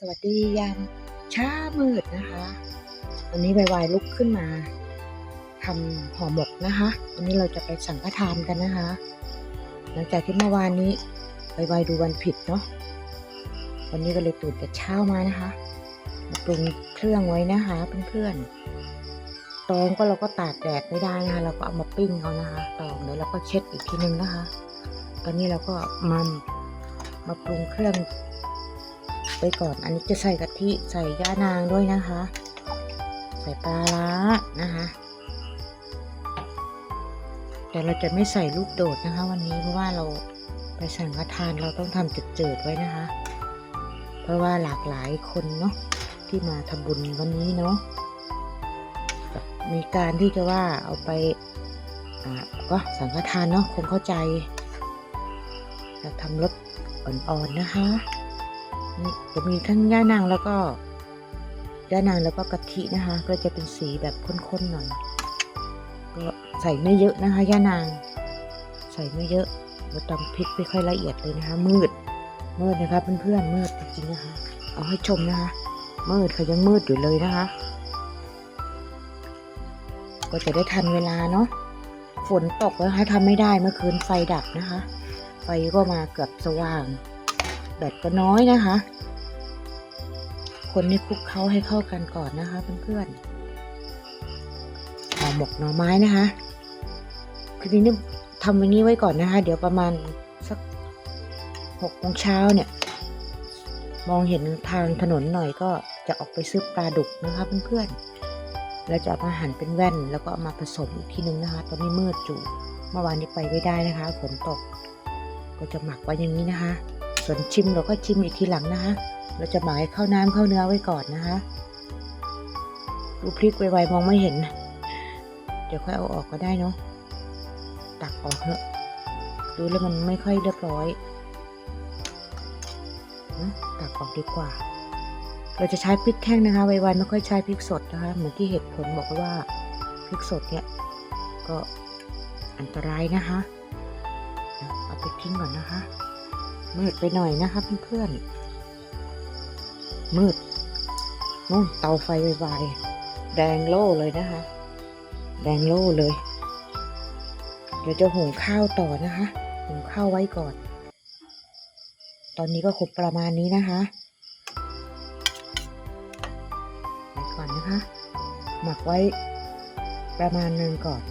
สวัสดียามเช้ามืดนะคะวันนี้วายวายลุกขึ้นมาทำห่อหมกนะคะวันนี้เราจะไปสังฆทานกันนะคะ หลังจากที่เมื่อวานนี้วายวายดูวันผิดเนาะวันนี้ก็เลยตื่นแต่เช้ามานะคะมาปรุงเครื่องไว้นะคะเพื่อนๆตองก็เราก็ตากแดดไม่ได้นะคะเราก็เอามาปิ้งเอานะคะตองเดี๋ยวเราก็เช็ดอีกทีนึงนะคะ ตอนนี้เราก็มามาปรุงเครื่อง ไปก่อน อันนี้จะใส่กะทิใส่ย่านางด้วยนะคะ ใส่ปลาร้านะคะแต่เราจะไม่ใส่ลูกโดดนะคะ วันนี้เพราะว่าเราไปสั่งกทานเราต้องทำจิดๆไว้นะคะ เพราะว่าหลากหลายคนเนาะที่มาทำบุญวันนี้เนาะมีการที่จะว่าเอาไปอ่าก็สังฆทานเนาะคงเข้าใจเราทำรสอ่อนๆนะคะ จะมีทั้งย่านางแล้วก็ย่านางแล้วก็กะทินะคะ ก็จะเป็นสีแบบข้นๆหน่อยก็ใส่ไม่เยอะนะคะย่านาง ใส่ไม่เยอะเราตำพริกไม่ค่อยละเอียดเลยนะคะ มืดมืดนะคะเพื่อนๆมืดจริงๆนะคะ เอาให้ชมนะคะ มืดเขายังมืดอยู่เลยนะคะ ก็จะได้ทันเวลาเนาะฝนตกแล้วคะทำไม่ได้เมื่อคืนไฟดับนะคะ ไฟก็มาเกือบสว่าง แบตก็น้อยนะคะ คนให้คลุกเคล้าให้เข้ากันก่อนนะคะเพื่อนๆห่อหมกหน่อไม้นะคะคือนี้ทำอย่างนี้ไว้ก่อนนะคะ เดี๋ยวประมาณสักหกโมงเช้าเนี่ย มองเห็นทางถนนหน่อยก็จะออกไปซื้อปลาดุกนะคะเพื่อนๆแล้วจะเอามาหั่นเป็นแว่น แล้วก็เอามาผสมอีกทีนึงนะคะ ตอนนี้มืดอยู่เมื่อวานนี้ไปไม่ได้นะคะฝนตก ก็จะหมักไว้อย่างนี้นะคะ ส่วนชิมเราก็ชิมอีกทีหลังนะคะเราจะหมักให้เข้าน้ำเข้าเนื้อไว้ก่อนนะคะดูพริกไวๆมองไม่เห็น เดี๋ยวค่อยเอาออกก็ได้เนาะตักออกเถอะดูแล้วมันไม่ค่อยเรียบร้อยนะตักออกดีกว่า เราจะใช้พริกแห้งนะคะไวๆไม่ค่อยใช้พริกสดนะคะเหมือนที่เหตุผลบอกว่าพริกสดเนี่ยก็อันตรายนะคะ เอาไปทิ้งก่อนนะคะ มืดไปหน่อยนะคะเพื่อนๆ มืดนู่นเตาไฟไวๆแดงโล่เลยนะคะ แดงโล่เลย เดี๋ยวจะหุงข้าวต่อนะคะ หุงข้าวไว้ก่อน ตอนนี้ก็คงประมาณนี้นะคะไว้ก่อนนะคะ หมักไว้ประมาณนึงก่อน